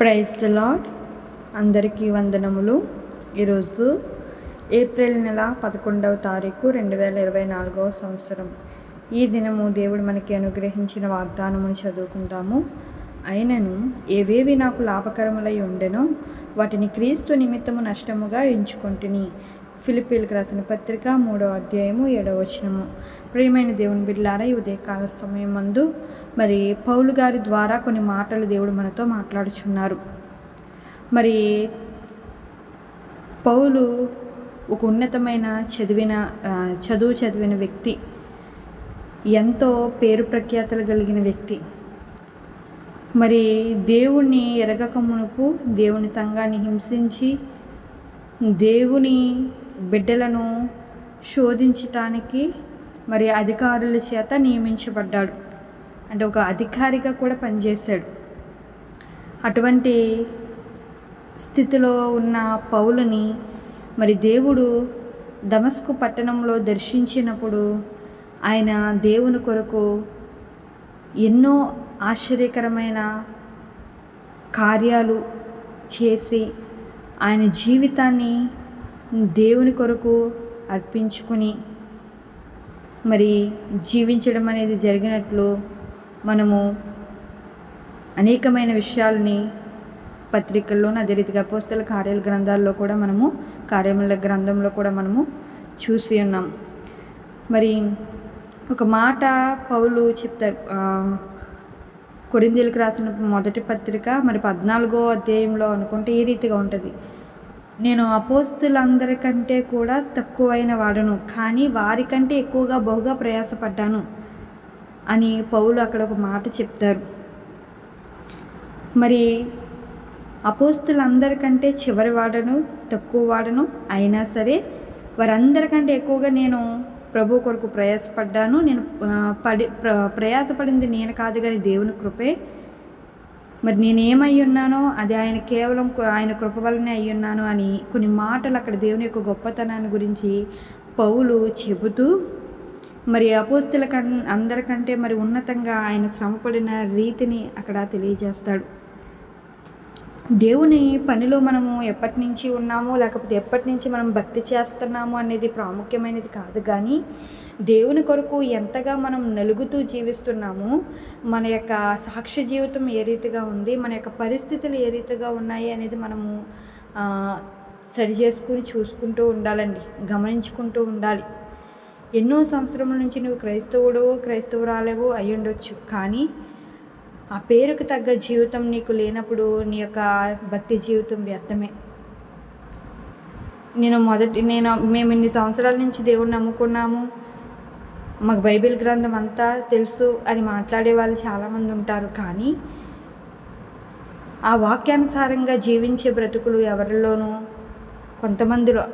Praise the lord అందరికీ వందనములు. ఈరోజు ఏప్రిల్ నెల పదకొండవ తారీఖు రెండు వేల ఇరవై నాలుగవ సంవత్సరం. ఈ దినము దేవుడు మనకి అనుగ్రహించిన వాగ్దానమును చదువుకుందాము. అయినను ఏవేవి నాకు లాభకరములై ఉండెనో వాటిని క్రీస్తు నిమిత్తము నష్టముగా ఎంచుకొంటిని. ఫిలిపీలకు రాసిన పత్రిక మూడో అధ్యాయము ఏడవ వచనము. ప్రియమైన దేవుని బిడ్లారా ఈ ఉదయకాల సమయం మందు మరి పౌలు గారి ద్వారా కొన్ని మాటలు దేవుడు మనతో మాట్లాడుచున్నారు. మరి పౌలు ఒక ఉన్నతమైన చదివిన చదువు చదివిన వ్యక్తి ఎంతో పేరు ప్రఖ్యాతలు కలిగిన వ్యక్తి. మరి దేవుణ్ణి ఎరగక మునుపు దేవుని సంఘాన్ని హింసించి దేవుని బిడ్డలను శోధించటానికి మరి అధికారుల చేత నియమించబడ్డాడు. అంటే ఒక అధికారిగా కూడా పనిచేశాడు. అటువంటి స్థితిలో ఉన్న పౌలుని మరి దేవుడు దమస్కు పట్టణంలో దర్శించినప్పుడు ఆయన దేవుని కొరకు ఎన్నో ఆశ్చర్యకరమైన కార్యాలు చేసి ఆయన జీవితాన్ని దేవుని కొరకు అర్పించుకుని మరి జీవించడం అనేది జరిగినట్లు మనము అనేకమైన విషయాల్ని పత్రికల్లోనూ అదే రీతిగా పోస్తల కార్యాల గ్రంథాల్లో కూడా మనము కార్యముల గ్రంథంలో కూడా మనము చూసి ఉన్నాం. మరి ఒక మాట పౌలు చెప్తారు కొరిందీలకు రాసిన మొదటి పత్రిక మరి పద్నాలుగో అధ్యాయంలో అనుకుంటే ఈ రీతిగా ఉంటుంది? నేను అపోస్తులందరికంటే కూడా తక్కువైన వాడను కానీ వారికంటే ఎక్కువగా బహుగా ప్రయాసపడ్డాను అని పౌలు అక్కడ ఒక మాట చెప్తారు. మరి అపోస్తులందరికంటే చివరి వాడను తక్కువ వాడను అయినా సరే వారందరికంటే ఎక్కువగా నేను ప్రభు కొరకు ప్రయాసపడ్డాను. నేను పడి ప్ర ప్రయాసపడింది నేను కాదు కానీ దేవుని కృపే. మరి నేనేమై ఉన్నానో అది ఆయన కేవలం ఆయన కృప వల్లనే అయి ఉన్నాను అని కొన్ని మాటలు అక్కడ దేవుని యొక్క గొప్పతనాన్ని గురించి పౌలు చెబుతూ మరి అపోస్తుల కన్ అందరికంటే మరి ఉన్నతంగా ఆయన శ్రమపడిన రీతిని అక్కడ తెలియజేస్తాడు. దేవుని పనిలో మనము ఎప్పటి నుంచి ఉన్నామో లేకపోతే ఎప్పటి నుంచి మనం భక్తి చేస్తున్నాము అనేది ప్రాముఖ్యమైనది కాదు. కానీ దేవుని కొరకు ఎంతగా మనం నలుగుతూ జీవిస్తున్నామో మన యొక్క సాక్ష్య జీవితం ఏ రీతిగా ఉంది మన యొక్క పరిస్థితులు ఏ రీతిగా ఉన్నాయి అనేది మనము సరి చేసుకుని చూసుకుంటూ ఉండాలండి. గమనించుకుంటూ ఉండాలి. ఎన్నో సంవత్సరముల నుంచి నువ్వు క్రైస్తవుడు క్రైస్తవురాలేవు అయ్యుండొచ్చు. కానీ ఆ పేరుకు తగ్గ జీవితం నీకు లేనప్పుడు నీ యొక్క భక్తి జీవితం వ్యర్థమే. నేను మొదటి నేను మేము ఇన్ని సంవత్సరాల నుంచి దేవుడిని నమ్ముకున్నాము. మాకు బైబిల్ గ్రంథం అంతా తెలుసు అని మాట్లాడే వాళ్ళు చాలామంది ఉంటారు. కానీ ఆ వాక్యానుసారంగా జీవించే బ్రతుకులు ఎవరిలోనూ కొంతమందిలో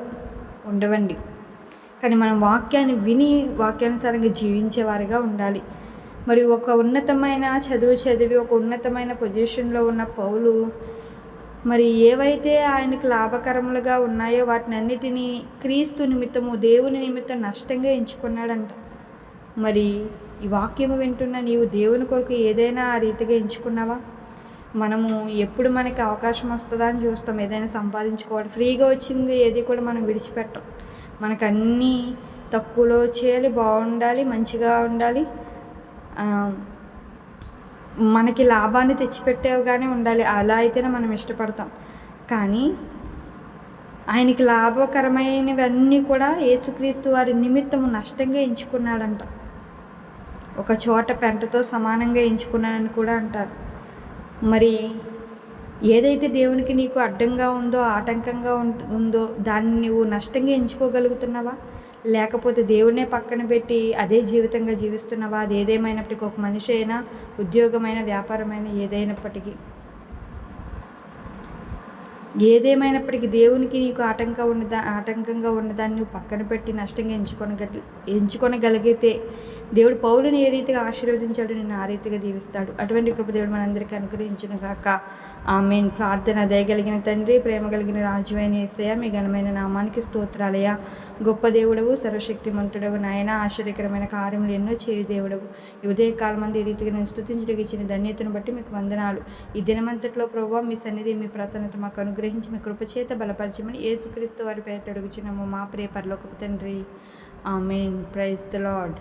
ఉండవండి. కానీ మనం వాక్యాన్ని విని వాక్యానుసారంగా జీవించేవారిగా ఉండాలి. మరి ఒక ఉన్నతమైన చదువు చదివి ఒక ఉన్నతమైన పొజిషన్లో ఉన్న పౌలు మరి ఏవైతే ఆయనకు లాభకరములుగా ఉన్నాయో వాటిని అన్నిటినీ క్రీస్తు నిమిత్తము దేవుని నిమిత్తం నష్టంగా ఎంచుకున్నాడంట. మరి ఈ వాక్యము వింటున్న నీవు దేవుని కొరకు ఏదైనా ఆ రీతిగా ఎంచుకున్నావా? మనము ఎప్పుడు మనకి అవకాశం వస్తుందా అని చూస్తాం. ఏదైనా సంపాదించుకోవాలి. ఫ్రీగా వచ్చింది ఏది కూడా మనం విడిచిపెట్టం. మనకు అన్నీ తక్కువలో చేయాలి బాగుండాలి మంచిగా ఉండాలి. మనకి లాభాన్ని తెచ్చిపెట్టేవిగానే ఉండాలి. అలా అయితేనే మనం ఇష్టపడతాం. కానీ ఆయనకి లాభకరమైనవన్నీ కూడా యేసుక్రీస్తు వారి నిమిత్తము నష్టంగా ఎంచుకున్నాడంట. ఒక చోట పెంటతో సమానంగా ఎంచుకున్నాడని కూడా అంటారు. మరి ఏదైతే దేవునికి నీకు అడ్డంగా ఉందో ఆటంకంగా ఉందో దాన్ని నువ్వు నష్టంగా ఎంచుకోగలుగుతున్నావా? లేకపోతే దేవుడినే పక్కన పెట్టి అదే జీవితంగా జీవిస్తున్నావా అది ఏదేమైనప్పటికీ ఒక మనిషి అయినా ఉద్యోగమైన వ్యాపారమైన ఏదైనప్పటికీ ఏదేమైనప్పటికీ దేవునికి నీకు ఆటంకం ఉన్నదా ఆటంకంగా ఉన్నదాన్ని నువ్వు పక్కన పెట్టి నష్టంగా ఎంచుకొనగ ఎంచుకొనగలిగితే దేవుడు పౌరుని ఏ రీతిగా ఆశీర్వదించాడు నేను ఆ రీతిగా దీవిస్తాడు. అటువంటి కృప దేవుడు మనందరికీ అనుగ్రహించును గాక. ఆమెన్. ప్రార్థన దయగలిగిన తండ్రి ప్రేమ కలిగిన రాజు అయిన ఏసయ మీ ఘనమైన నామానికి స్తోత్రాలయ గొప్ప దేవుడవు సర్వశక్తిమంతుడవు నాయన. ఆశ్చర్యకరమైన కార్యములు ఎన్నో చేయు దేవుడవు. ఈ ఉదయకాలం మంది ఈ రీతిగా నేను స్థుతించడానికి ఇచ్చిన ధన్యతను బట్టి మీకు వందనాలు. ఈ దినమంతట్లో ప్రభావ మీ సన్నిధి మీ ప్రసన్నత మాకు అనుగ్రహం అనుగ్రహించిన కృపచేత బలపరచమని యేసుక్రీస్తు వారి పేరు అడుగుచున్నాము. మా ప్రియ పరలోకపు తండ్రి. ఆమెన్. Praise the lord